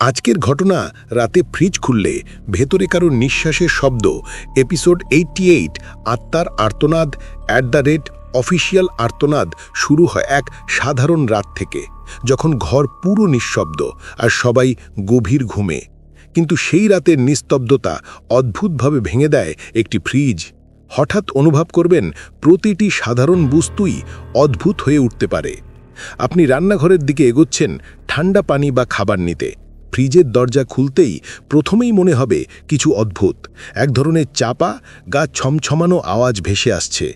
আজকের ঘটনা রাতে ফ্রিজ খুললে ভেতরে কারও নিঃশ্বাসের শব্দ। এপিসোড এইটটি এইট, আত্মার আর্তনাদ, অ্যাট দ্য রেট অফিসিয়াল আর্তনাদ শুরু হয় এক সাধারণ রাত থেকে, যখন ঘর পুরো নিঃশব্দ আর সবাই গভীর ঘুমে। কিন্তু সেই রাতের নিস্তব্ধতা অদ্ভুতভাবে ভেঙে দেয় একটি ফ্রিজ। হঠাৎ অনুভব করবেন প্রতিটি সাধারণ বস্তুই অদ্ভুত হয়ে উঠতে পারে। আপনি রান্নাঘরের দিকে এগোচ্ছেন ঠান্ডা পানি বা খাবার নিতে। ফ্রিজের দরজা খুলতেই প্রথমেই মনে হবে কিছু অদ্ভুত। এক ধরনের চাপা গা ছমছমানো আওয়াজ ভেসে আসছে।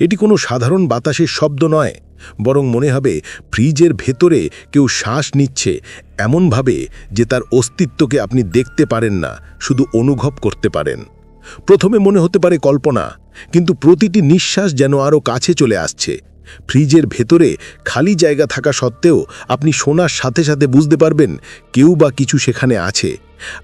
এটি কোনো সাধারণ বাতাসের শব্দ নয়, বরং মনে হবে ফ্রিজের ভেতরে কেউ শ্বাস নিচ্ছে এমনভাবে যে তার অস্তিত্বকে আপনি দেখতে পারেন না, শুধু অনুভব করতে পারেন। প্রথমে মনে হতে পারে কল্পনা, কিন্তু প্রতিটি নিঃশ্বাস যেন আরও কাছে চলে আসছে। ফ্রিজের ভেতরে খালি জায়গা থাকা সত্ত্বেও আপনি শোনার সাথে সাথে বুঝতে পারবেন কেউ বা কিছু সেখানে আছে।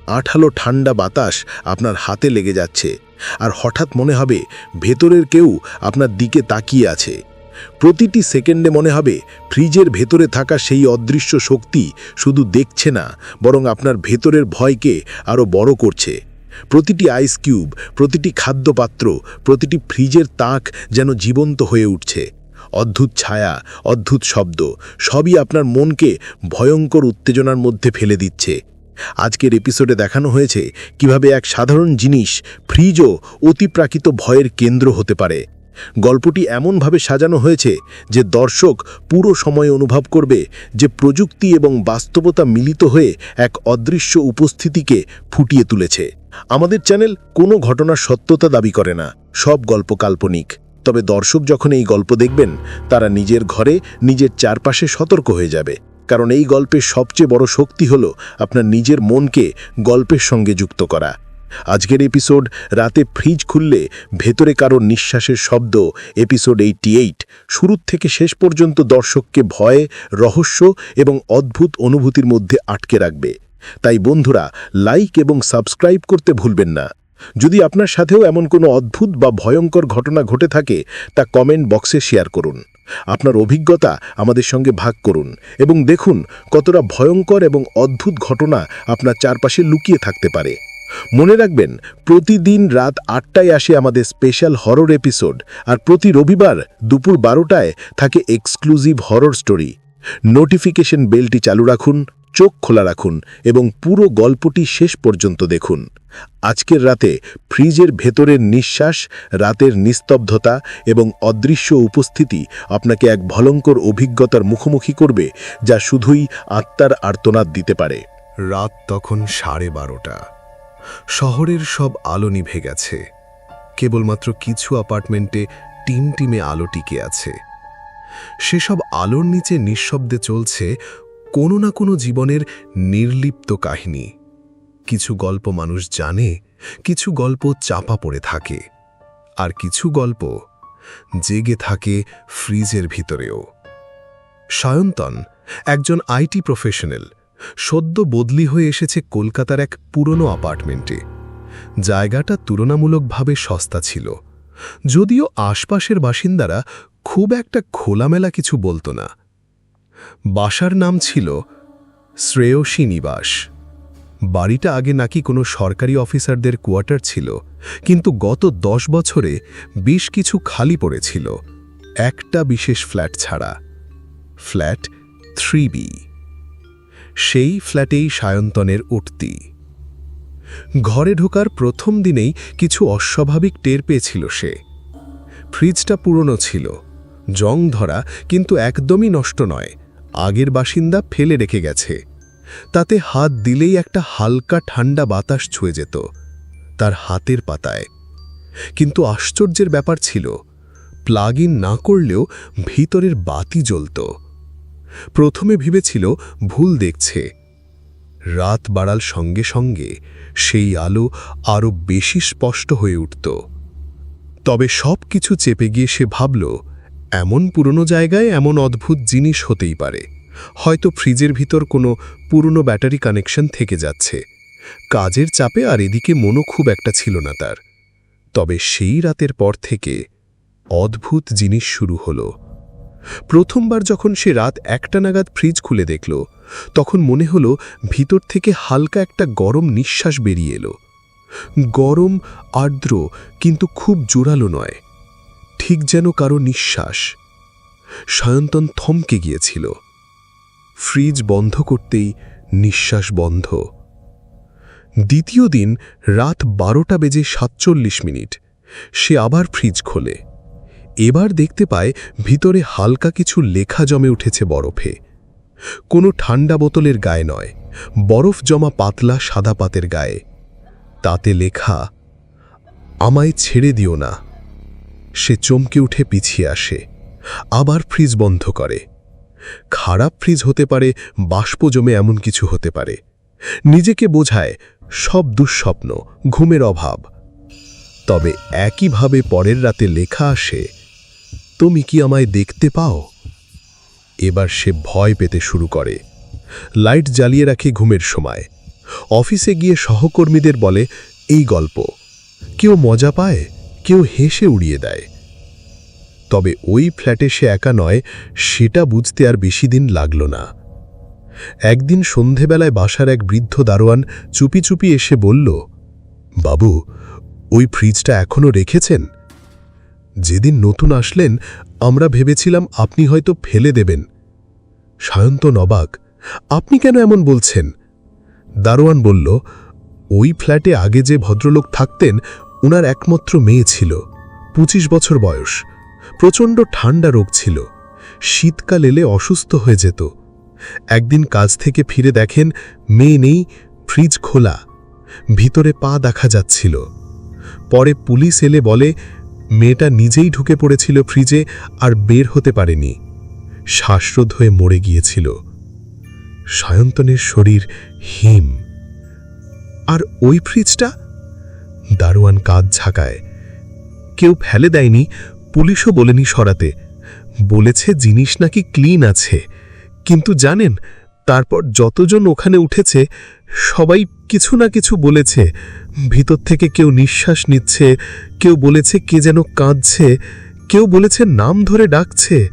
আঠালো ঠান্ডা বাতাস আপনার হাতে লেগে যাচ্ছে। আর হঠাৎ মনে হবে ভেতরের কেউ আপনার দিকে তাকিয়ে আছে। প্রতিটি সেকেন্ডে মনে হবে ফ্রিজের ভেতরে থাকা সেই অদৃশ্য শক্তি শুধু দেখছে না, বরং আপনার ভেতরের ভয়কে আরও বড় করছে। প্রতিটি আইস কিউব, প্রতিটি খাদ্যপাত্র, প্রতিটি ফ্রিজের তাক যেন জীবন্ত হয়ে উঠছে। অদ্ভুত ছায়া, অদ্ভুত শব্দ, সবই আপনার মনকে ভয়ঙ্কর উত্তেজনার মধ্যে ফেলে দিচ্ছে। আজকের এপিসোডে দেখানো হয়েছে কীভাবে এক সাধারণ জিনিস ফ্রিজও অতিপ্রাকৃত ভয়ের কেন্দ্র হতে পারে। গল্পটি এমনভাবে সাজানো হয়েছে যে দর্শক পুরো সময় অনুভব করবে যে প্রযুক্তি এবং বাস্তবতা মিলিত হয়ে এক অদৃশ্য উপস্থিতিকে ফুটিয়ে তুলেছে। আমাদের চ্যানেল কোনো ঘটনার সত্যতা দাবি করে না, সব গল্প কাল্পনিক। তবে দর্শক যখন এই গল্প দেখবেন, তারা নিজের ঘরে নিজের চারপাশে সতর্ক হয়ে যাবে। কারণ এই গল্পের সবচেয়ে বড় শক্তি হল আপনার নিজের মনকে গল্পের সঙ্গে যুক্ত করা। আজকের এপিসোড, রাতে ফ্রিজ খুললে ভেতরে কারও নিঃশ্বাসের শব্দ, এপিসোড এইটি এইট, শুরুর থেকে শেষ পর্যন্ত দর্শককে ভয়ে, রহস্য এবং অদ্ভুত অনুভূতির মধ্যে আটকে রাখবে। তাই বন্ধুরা, লাইক এবং সাবস্ক্রাইব করতে ভুলবেন না। যদি আপনার সাথেও এমন কোনো অদ্ভুত বা ভয়ঙ্কর ঘটনা ঘটে থাকে, তা কমেন্ট বক্সে শেয়ার করুন। আপনার অভিজ্ঞতা আমাদের সঙ্গে ভাগ করুন এবং দেখুন কতটা ভয়ঙ্কর এবং অদ্ভুত ঘটনা আপনার চারপাশে লুকিয়ে থাকতে পারে। মনে রাখবেন, প্রতিদিন রাত আটটায় আসে আমাদের স্পেশাল হরর এপিসোড আর প্রতি রবিবার দুপুর বারোটায় থাকে এক্সক্লুসিভ হরর স্টোরি। নোটিফিকেশন বেলটি চালু রাখুন। চোখ খোলা রাখুন এবং পুরো গল্পটি শেষ পর্যন্ত দেখুন। আজকের রাতে ফ্রিজের ভেতরের নিঃশ্বাস, রাতের নিস্তব্ধতা এবং অদৃশ্য উপস্থিতি আপনাকে এক ভয়ঙ্কর অভিজ্ঞতার মুখোমুখি করবে যা শুধুই আত্মার আর্তনাদ দিতে পারে। রাত তখন সাড়ে বারোটা। শহরের সব আলো নিভে গেছে। কেবলমাত্র কিছু অ্যাপার্টমেন্টে টিম টিমে আলো টিকে আছে। সেসব আলোর নিচে নিঃশব্দে চলছে কোনো না কোনো জীবনের নির্লিপ্ত কাহিনী। কিছু গল্প মানুষ জানে, কিছু গল্প চাপা পড়ে থাকে, আর কিছু গল্প জেগে থাকে ফ্রিজের ভিতরেও। সায়ন্তন, একজন আইটি প্রফেশনাল, সদ্য বদলি হয়ে এসেছে কলকাতার এক পুরনো অ্যাপার্টমেন্টে। জায়গাটা তুলনামূলকভাবে সস্তা ছিল, যদিও আশপাশের বাসিন্দারা খুব একটা খোলামেলা কিছু বলতো না। বাসার নাম ছিল শ্রেয়সী নিবাস। বাড়িটা আগে নাকি কোনো সরকারি অফিসারদের কোয়ার্টার ছিল, কিন্তু গত দশ বছরে বেশ কিছু খালি পড়েছিল, একটা বিশেষ ফ্ল্যাট ছাড়া। Flat three B. সেই ফ্ল্যাটেই সায়ন্তনের উঠতি। ঘরে ঢোকার প্রথম দিনেই কিছু অস্বাভাবিক টের পেয়েছিল সে। ফ্রিজটা পুরনো ছিল, জং ধরা, কিন্তু একদমই নষ্ট নয়। আগের বাসিন্দা ফেলে রেখে গেছে। তাতে হাত দিলেই একটা হালকা ঠান্ডা বাতাস ছুঁয়ে যেত, তার হাতের পাতায়। কিন্তু আশ্চর্যের ব্যাপার ছিল প্লাগ ইন না করলেও ভিতরের বাতি জ্বলত। প্রথমে ভেবেছিল, ভুল দেখছে। রাত বাড়াল সঙ্গে সঙ্গে সেই আলো আরও বেশি স্পষ্ট হয়ে উঠত। তবে সব কিছু চেপে গিয়ে সে ভাবল এমন পুরনো জায়গায় এমন অদ্ভুত জিনিস হতেই পারে। হয়তো ফ্রিজের ভিতর কোনো পুরনো ব্যাটারি কানেকশন থেকে যাচ্ছে। কাজের চাপে আর এদিকে মনও খুব একটা ছিল না তার। তবে সেই রাতের পর থেকে অদ্ভুত জিনিস শুরু হলো। প্রথমবার যখন সে রাত একটা নাগাদ ফ্রিজ খুলে দেখল, তখন মনে হলো ভিতর থেকে হালকা একটা গরম নিঃশ্বাস বেরিয়ে এলো। গরম, আর্দ্র, কিন্তু খুব জোরালো নয়। ঠিক যেন কারও নিঃশ্বাস। সায়ন্তন থমকে গিয়েছিল। ফ্রিজ বন্ধ করতেই নিঃশ্বাস বন্ধ। দ্বিতীয় দিন রাত বারোটা বেজে সাতচল্লিশ মিনিট। সে আবার ফ্রিজ খোলে। এবার দেখতে পায় ভিতরে হালকা কিছু লেখা জমে উঠেছে বরফে। কোনো ঠান্ডা বোতলের গায়ে নয়, বরফ জমা পাতলা সাদা পাতের গায়ে। তাতে লেখা, আমায় ছেড়ে দিও না। সে চমকে উঠে পিছিয়ে আসে, আবার ফ্রিজ বন্ধ করে। খারাপ ফ্রিজ হতে পারে, বাষ্প জমে এমন কিছু হতে পারে। নিজেকে বোঝায়, সব দুঃস্বপ্ন, ঘুমের অভাব। তবে একইভাবে পরের রাতে লেখা আসে, তুমি কি আমায় দেখতে পাও? এবার সে ভয় পেতে শুরু করে। লাইট জ্বালিয়ে রাখে ঘুমের সময়। অফিসে গিয়ে সহকর্মীদের বলে, এই গল্প, কেউ মজা পায়? কেউ হেসে উড়িয়ে দেয়। তবে ওই ফ্ল্যাটে সে একা নয়, সেটা বুঝতে আর বেশি দিন লাগল না। একদিন সন্ধেবেলায় বাসার এক বৃদ্ধ দারোয়ান চুপি চুপি এসে বলল, বাবু, ওই ফ্রিজটা এখনও রেখেছেন? যেদিন নতুন আসলেন, আমরা ভেবেছিলাম আপনি হয়তো ফেলে দেবেন। সায়ন্ত নবাক, আপনি কেন এমন বলছেন? দারোয়ান বলল, ওই ফ্ল্যাটে আগে যে ভদ্রলোক থাকতেন ওনার একমাত্র মেয়ে ছিল, পঁচিশ বছর বয়স, প্রচণ্ড ঠান্ডা রোগ ছিল, শীতকাল এলে অসুস্থ হয়ে যেত। একদিন কাজ থেকে ফিরে দেখেন মেয়ে নেই, ফ্রিজ খোলা, ভিতরে পা দেখা যাচ্ছিল। পরে পুলিশ এলে বলে, মেয়েটা নিজেই ঢুকে পড়েছিল ফ্রিজে আর বের হতে পারেনি, শ্বাসরোধ হয়ে মরে গিয়েছিল। সায়ন্তনের শরীর হিম। আর ওই ফ্রিজটা দারোয়ান কাজ ঝাঁকায়। কেউ ফেলে দেয়নি, পুলিশও বলেনি সরাতে। বলেছে জিনিস নাকি ক্লিন আছে। কিন্তু জানেন, তারপর যতজন ওখানে উঠেছে, সবাই কিছু না কিছু বলেছে। ভিতর থেকে কেউ নিঃশ্বাস নিচ্ছে, কেউ বলেছে কে যেন কাঁদছে, কেউ বলেছে নাম ধরে ডাকছে।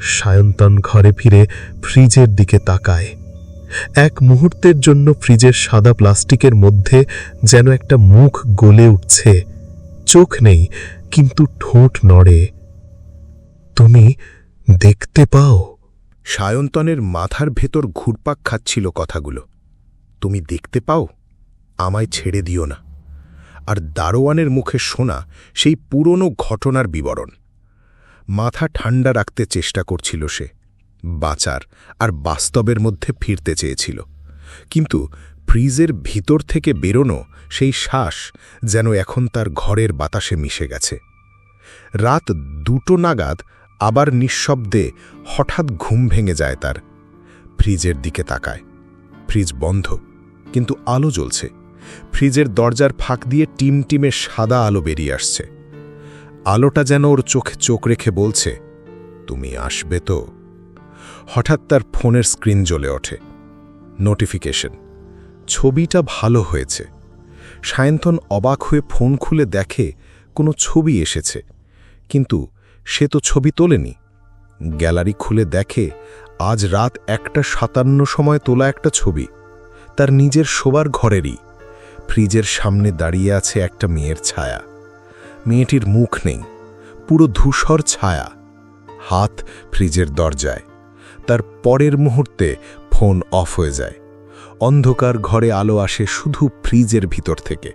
সায়ন্তন ঘরে ফিরে ফ্রিজের দিকে তাকায়। এক মুহূর্তের জন্য ফ্রিজের সাদা প্লাস্টিকের মধ্যে যেন একটা মুখ গলে উঠছে। চোখ নেই, কিন্তু ঠোঁট নড়ে। তুমি দেখতে পাও। সায়ন্তনের মাথার ভেতর ঘুরপাক খাচ্ছিল কথাগুলো। তুমি দেখতে পাও? আমায় ছেড়ে দিও না। আর দারোয়ানের মুখে শোনা সেই পুরনো ঘটনার বিবরণ। মাথা ঠান্ডা রাখতে চেষ্টা করছিল সে। বাঁচার আর বাস্তবের মধ্যে ফিরতে চেয়েছিল। কিন্তু ফ্রিজের ভিতর থেকে বেরোনো সেই শ্বাস যেন এখন তার ঘরের বাতাসে মিশে গেছে। রাত দুটো নাগাদ আবার নিঃশব্দে হঠাৎ ঘুম ভেঙে যায় তার। ফ্রিজের দিকে তাকায়। ফ্রিজ বন্ধ, কিন্তু আলো জ্বলছে। ফ্রিজের দরজার ফাঁক দিয়ে টিম টিমে সাদা আলো বেরিয়ে আসছে। আলোটা যেন ওর চোখে চোখ রেখে বলছে, তুমি আসবে তো? হঠাৎ তার ফোনের স্ক্রিন জ্বলে ওঠে। নোটিফিকেশন ছবিটা ভালো হয়েছে। সায়ন্তন অবাক হয়ে ফোন খুলে দেখে কোনো ছবি এসেছে। কিন্তু সে তো ছবি তোলেনি। গ্যালারি খুলে দেখে আজ রাত একটা সাতান্ন সময় তোলা একটা ছবি। তার নিজের শোবার ঘরেরই। ফ্রিজের সামনে দাঁড়িয়ে আছে একটা মেয়ের ছায়া। মেয়েটির মুখ নেই। পুরো ধূসর ছায়া। হাত ফ্রিজের দরজায়। তার পরের মুহূর্তে ফোন অফ হয়ে যায়। অন্ধকার ঘরে আলো আসে শুধু ফ্রিজের ভিতর থেকে।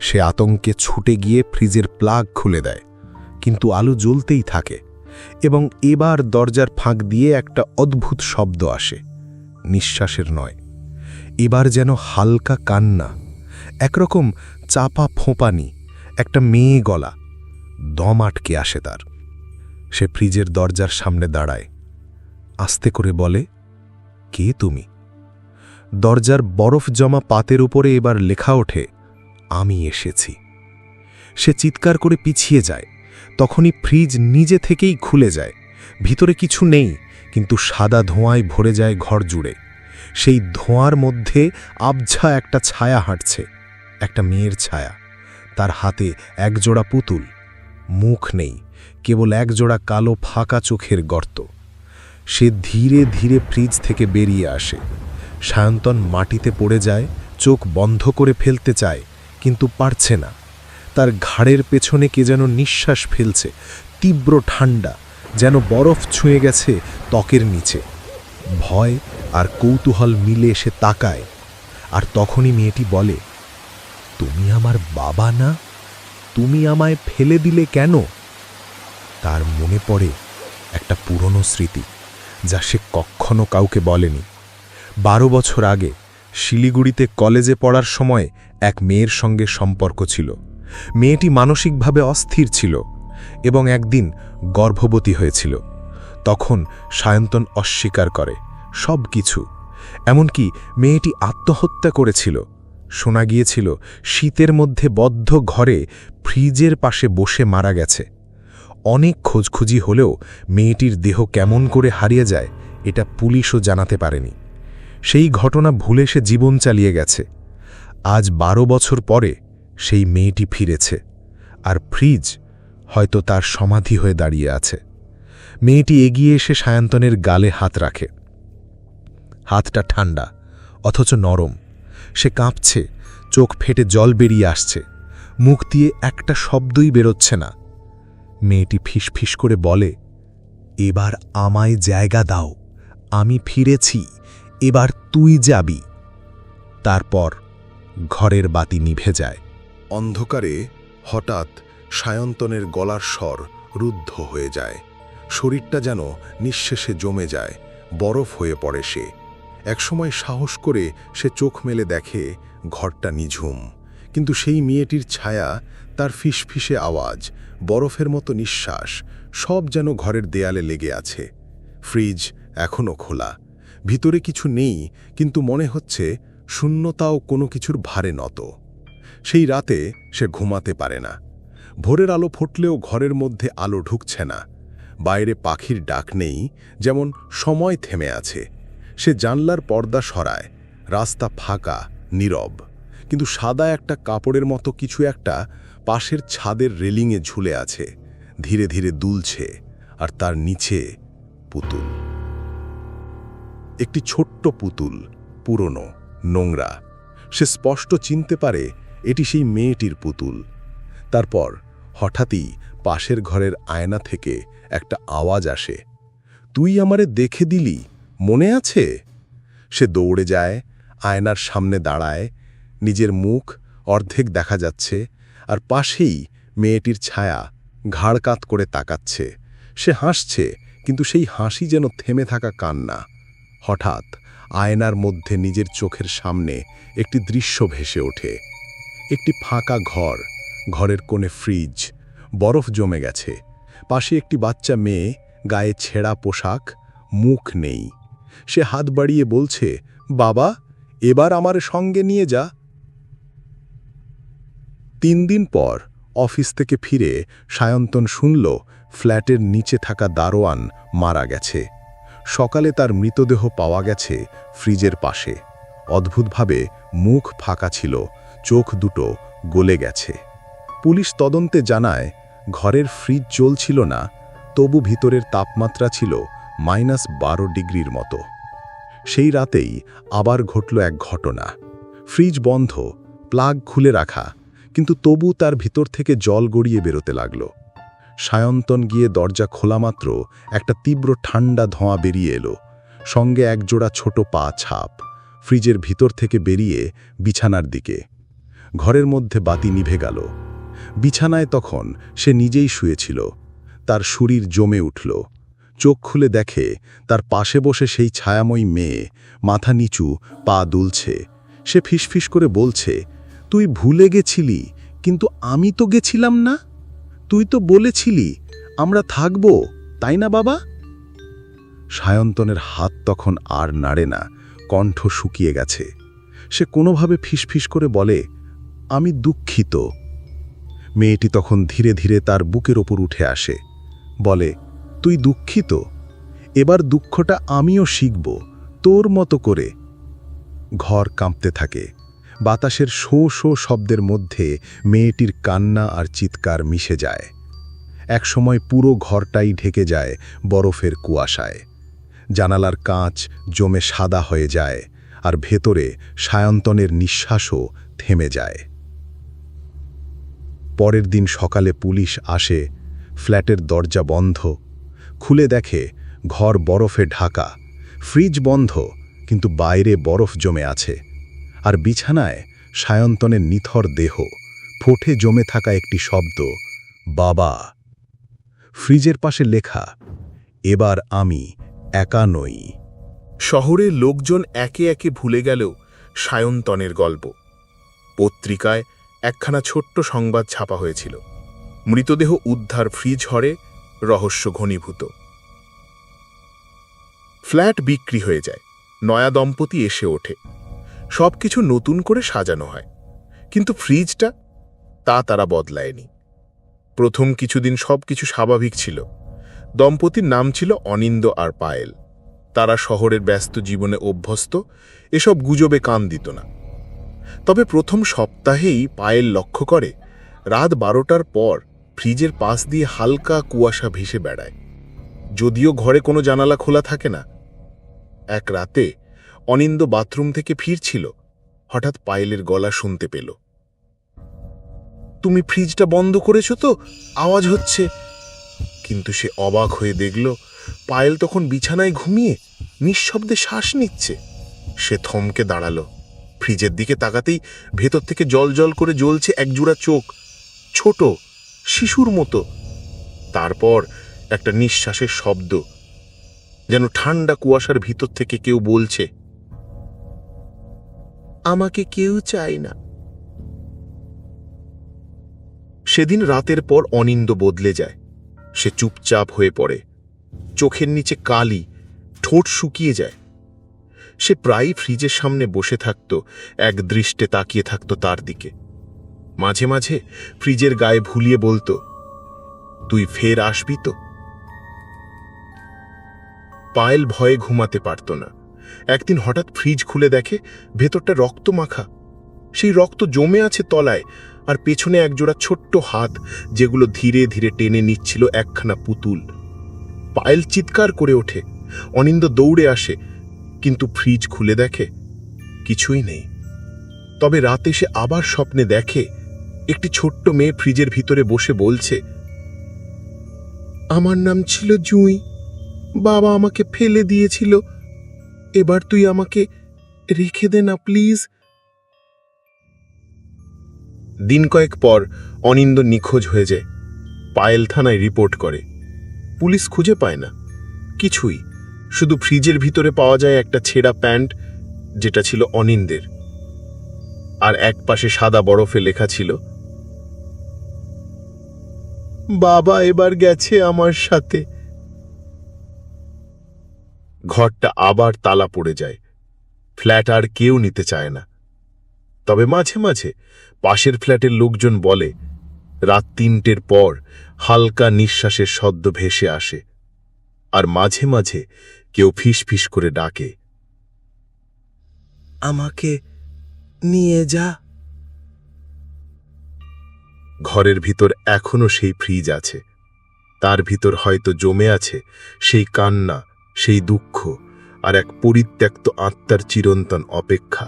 সে আতঙ্কে ছুটে গিয়ে ফ্রিজের প্লাগ খুলে দেয়, কিন্তু আলো জ্বলতেই থাকে এবং এবার দরজার ফাঁক দিয়ে একটা অদ্ভুত শব্দ আসে। নিঃশ্বাসের নয়। এবার যেন হালকা কান্না, একরকম চাপা ফোঁপানি, একটা মেয়ে গলা, দম আটকে আসে তার। সে ফ্রিজের দরজার সামনে দাঁড়ায়। আস্তে করে বলে, কে তুমি? দরজার বরফ জমা পাতের উপরে এবার লেখা ওঠে, আমি এসেছি। সে চিৎকার করে পিছিয়ে যায়, তখনই ফ্রিজ নিজে থেকেই খুলে যায়, ভিতরে কিছু নেই, কিন্তু সাদা ধোঁয়ায় ভরে যায় ঘর জুড়ে। সেই ধোঁয়ার মধ্যে আবঝা একটা ছায়া হাঁটছে, একটা মেয়ের ছায়া, তার হাতে একজোড়া পুতুল, মুখ নেই, কেবল একজোড়া কালো ফাঁকা চোখের গর্ত। সে ধীরে ধীরে ফ্রিজ থেকে বেরিয়ে আসে। সায়ন্তন মাটিতে পড়ে যায়, চোখ বন্ধ করে ফেলতে চায়, কিন্তু পারছে না। তার ঘাড়ের পেছনে কে যেন নিঃশ্বাস ফেলছে, তীব্র ঠান্ডা যেন বরফ ছুঁয়ে গেছে ত্বকের নিচে। ভয় আর কৌতূহল মিলে এসে তাকায়, আর তখনই মেয়েটি বলে, তুমি আমার বাবা না? তুমি আমায় ফেলে দিলে কেন? তার মনে পড়ে একটা পুরনো স্মৃতি। যা সে কখনো কাউকে বলেনি। বারো বছর আগে শিলিগুড়িতে কলেজে পড়ার সময় এক মেয়ের সঙ্গে সম্পর্ক ছিল। মেয়েটি মানসিকভাবে অস্থির ছিল এবং একদিন গর্ভবতী হয়েছিল। তখন সায়ন্তন অস্বীকার করে, সব কিছু। এমনকি মেয়েটি আত্মহত্যা করেছিল। শোনা গিয়েছিল, শীতের মধ্যে বদ্ধ ঘরে ফ্রিজের পাশে বসে মারা গেছে। অনেক খোঁজখুঁজি হলেও মেয়েটির দেহ কেমন করে হারিয়ে যায়, এটা পুলিশও জানাতে পারেনি। সেই ঘটনা ভুলে সে জীবন চালিয়ে গেছে। আজ বারো বছর পরে সেই মেয়েটি ফিরেছে আর ফ্রিজ হয়তো তার সমাধি হয়ে দাঁড়িয়ে আছে। মেয়েটি এগিয়ে এসে সায়ন্তনের গালে হাত রাখে। হাতটা ঠান্ডা, অথচ নরম। সে কাঁপছে, চোখ ফেটে জল বেরিয়ে আসছে। মুখ দিয়ে একটা শব্দই বেরোচ্ছে না। মেয়েটি ফিসফিস করে বলে, এবার আমায় জায়গা দাও, আমি ফিরেছি, এবার তুই যাবি। তারপর ঘরের বাতি নিভে যায়। অন্ধকারে হঠাৎ সায়ন্তনের গলার স্বর রুদ্ধ হয়ে যায়। শরীরটা যেন নিঃশেষে জমে যায়, বরফ হয়ে পড়ে সে। একসময় সাহস করে সে চোখ মেলে দেখে ঘরটা নিঝুম, কিন্তু সেই মেয়েটির ছায়া তার ফিসফিসে আওয়াজ বরফের মতো নিঃশ্বাস সব যেন ঘরের দেয়ালে লেগে আছে। ফ্রিজ এখনও খোলা। ভিতরে কিছু নেই, কিন্তু মনে হচ্ছে শূন্যতাও কোনো কিছুর ভারে নত। সেই রাতে সে ঘুমাতে পারে না। ভোরের আলো ফুটলেও ঘরের মধ্যে আলো ঢুকছে না। বাইরে পাখির ডাক নেই, যেমন সময় থেমে আছে। সে জানলার পর্দা সরায়, রাস্তা ফাঁকা, নীরব। কিন্তু সাদা একটা কাপড়ের মতো কিছু একটা পাশের ছাদের রেলিংয়ে ঝুলে আছে। ধীরে ধীরে দুলছে আর তার নিচে পুতুল। একটি ছোট্ট পুতুল, পুরনো, নোংরা। সে স্পষ্ট চিনতে পারে এটি সেই মেয়েটির পুতুল। তারপর হঠাৎই পাশের ঘরের আয়না থেকে একটা আওয়াজ আসে। তুই আমারে দেখে দিলি? মনে আছে? সে দৌড়ে যায়, আয়নার সামনে দাঁড়ায়। নিজের মুখ অর্ধেক দেখা যাচ্ছে আর পাশেই মেয়েটির ছায়া ঘাড় কাত করে তাকাচ্ছে। সে হাসছে, কিন্তু সেই হাসি যেন থেমে থাকা কান্না। হঠাৎ আয়নার মধ্যে নিজের চোখের সামনে একটি দৃশ্য ভেসে ওঠে। একটি ফাঁকা ঘর, ঘরের কোণে ফ্রিজ, বরফ জমে গেছে। পাশে একটি বাচ্চা মেয়ে, গায়ে ছেঁড়া পোশাক, মুখ নেই। সে হাত বাড়িয়ে বলছে, বাবা, এবার আমার সঙ্গে নিয়ে যা। তিন দিন পর অফিস থেকে ফিরে সায়ন্তন শুনল ফ্ল্যাটের নিচে থাকা দারোয়ান মারা গেছে। সকালে তার মৃতদেহ পাওয়া গেছে ফ্রিজের পাশে। অদ্ভুতভাবে মুখ ফাঁকা ছিল, চোখ দুটো গলে গেছে। পুলিশ তদন্তে জানায়, ঘরের ফ্রিজ চলছিল না, তবু ভিতরের তাপমাত্রা ছিল মাইনাস বারো ডিগ্রির মতো। সেই রাতেই আবার ঘটল এক ঘটনা। ফ্রিজ বন্ধ, প্লাগ খুলে রাখা কিন্তু তবু তার ভিতর থেকে জল গড়িয়ে বেরোতে লাগল। সায়ন্তন গিয়ে দরজা খোলা মাত্র একটা তীব্র ঠান্ডা ধোঁয়া বেরিয়ে এলো। সঙ্গে একজোড়া ছোট পা ছাপ, ফ্রিজের ভিতর থেকে বেরিয়ে বিছানার দিকে। ঘরের মধ্যে বাতি নিভে গেল। বিছানায় তখন সে নিজেই শুয়েছিল। তার শরীর জমে উঠল। চোখ খুলে দেখে তার পাশে বসে সেই ছায়াময়ী মেয়ে, মাথা নিচু, পা দুলছে। সে ফিসফিস করে বলছে তুই ভুলে গেছিলি, কিন্তু আমি তো গেছিলাম না? তুই তো বলেছিলি, আমরা থাকব, তাই না বাবা? সায়ন্তনের হাত তখন আর নাড়ে না, কণ্ঠ শুকিয়ে গেছে। সে কোনোভাবে ফিসফিস করে বলে, আমি দুঃখিত। মেয়েটি তখন ধীরে ধীরে তার বুকের ওপর উঠে আসে। বলে, তুই দুঃখিত? এবার দুঃখটা আমিও শিখব, তোর মতো করে। ঘর কাঁপতে থাকে। বাতাসের শো শো শব্দের মধ্যে মেয়েটির কান্না আর চিৎকার মিশে যায়। একসময় পুরো ঘরটাই ঢেকে যায় বরফের কুয়াশায়। জানালার কাঁচ জমে সাদা হয়ে যায় আর ভেতরে সায়ন্তনের নিঃশ্বাসও থেমে যায়। পরের দিন সকালে পুলিশ আসে, ফ্ল্যাটের দরজা বন্ধ, খুলে দেখে ঘর বরফে ঢাকা, ফ্রিজ বন্ধ, কিন্তু বাইরে বরফ জমে আছে। আর বিছানায় সায়ন্তনের নিথর দেহ ফোটে জমে থাকা একটি শব্দ, বাবা। ফ্রিজের পাশে লেখা, এবার আমি একা নই। শহরের লোকজন একে একে ভুলে গেলেও সায়ন্তনের গল্প। পত্রিকায় একখানা ছোট্ট সংবাদ ছাপা হয়েছিল। মৃতদেহ উদ্ধার ফ্রিজ হরে রহস্য ঘনীভূত। ফ্ল্যাট বিক্রি হয়ে যায়। নয়া দম্পতি এসে ওঠে। সবকিছু নতুন করে সাজানো হয়। কিন্তু ফ্রিজটা তা তারা বদলায়নি। প্রথম কিছুদিন সবকিছু স্বাভাবিক ছিল। দম্পতির নাম ছিল অনিন্দ আর পায়েল। তারা শহরের ব্যস্ত জীবনে অভ্যস্ত, এসব গুজবে কান দিত না। তবে প্রথম সপ্তাহেই পায়েল লক্ষ্য করে, রাত বারোটার পর ফ্রিজের পাশ দিয়ে হালকা কুয়াশা ভেসে বেড়ায়। যদিও ঘরে কোনো জানালা খোলা থাকে না, এক রাতে অনিন্দ বাথরুম থেকে ফিরছিল। হঠাৎ পায়েলের গলা শুনতে পেল। তুমি ফ্রিজটা বন্ধ করেছ তো? আওয়াজ হচ্ছে। কিন্তু সে অবাক হয়ে দেখল, পায়েল তখন বিছানায় ঘুমিয়ে নিঃশব্দে শ্বাস নিচ্ছে। সে থমকে দাঁড়াল। ফ্রিজের দিকে তাকাতেই ভেতর থেকে জল জল করে জ্বলছে একজোড়া চোখ, ছোট, শিশুর মতো। তারপর একটা নিঃশ্বাসের শব্দ, যেন ঠান্ডা কুয়াশার ভিতর থেকে কেউ বলছে আমাকে কেউ চায় না। সেদিন রাতের পর অনিন্দ বদলে যায়। সে চুপচাপ হয়ে পড়ে। চোখের নিচে কালি, ঠোঁট শুকিয়ে যায়। সে প্রায়ই ফ্রিজের সামনে বসে থাকত, এক দৃষ্টে তাকিয়ে থাকত তার দিকে। মাঝে মাঝে ফ্রিজের গায়ে ভুলিয়ে বলতো, তুই ফের আসবি তো? পায়েল ভয়ে ঘুমাতে পারত না। একদিন হঠাৎ ফ্রিজ খুলে দেখে ভেতরটা রক্ত মাখা সেই রক্ত জমে আছে তলায় আর পেছনে একজোড়া ছোট্ট হাত যেগুলো ধীরে ধীরে টেনে নিচ্ছিল একখানা পুতুল। পায়েল চিৎকার করে ওঠে, অনিন্দ দৌড়ে আসে, কিন্তু ফ্রিজ খুলে দেখে কিছুই নেই। তবে রাতে সে আবার স্বপ্নে দেখে, একটি ছোট্ট মেয়ে ফ্রিজের ভিতরে বসে বলছে, আমার নাম ছিল জুঁই, বাবা আমাকে ফেলে দিয়েছিল এবার তুই আমাকে রেখে দে না, প্লিজ। দিন কয়েক পর অনিন্দ নিখোঁজ হয়ে যায়। পায়েল থানায় রিপোর্ট করে। পুলিশ খুঁজে পায় না। কিছুই। শুধু ফ্রিজের ভিতরে পাওয়া যায় একটা ছেঁড়া প্যান্ট, যেটা ছিল অনিন্দের। আর এক পাশে সাদা বরফে লেখা ছিল, বাবা এবার গেছে আমার সাথে। ঘরটা আবার তালা পড়ে যায়। ফ্ল্যাট আর কেউ নিতে চায় না। তবে মাঝে মাঝে পাশের ফ্ল্যাটের লোকজন বলে, রাত তিনটের পর হালকা নিঃশ্বাসের শব্দ ভেসে আসে আর মাঝে মাঝে কেউ ফিস ফিস করে ডাকে, আমাকে নিয়ে যা। ঘরের ভিতর এখনও সেই ফ্রিজ আছে। তার ভিতর হয়তো জমে আছে সেই কান্না সেই দুঃখ আর এক পরিত্যক্ত আত্মার চিরন্তন অপেক্ষা।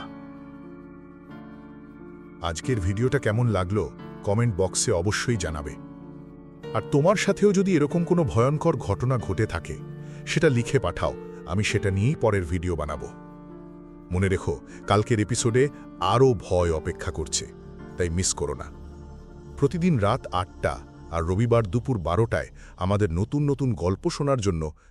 আজকের ভিডিওটা কেমন লাগল, কমেন্ট বক্সে অবশ্যই জানাবে। আর তোমার সাথেও যদি এরকম কোনো ভয়ঙ্কর ঘটনা ঘটে থাকে, সেটা লিখে পাঠাও, আমি সেটা নিয়েই পরের ভিডিও বানাবো। মনে রেখো, কালকের এপিসোডে আরও ভয় অপেক্ষা করছে, তাই মিস করো না। প্রতিদিন রাত আটটা আর রবিবার দুপুর বারোটায় আমাদের নতুন নতুন গল্প শোনার জন্য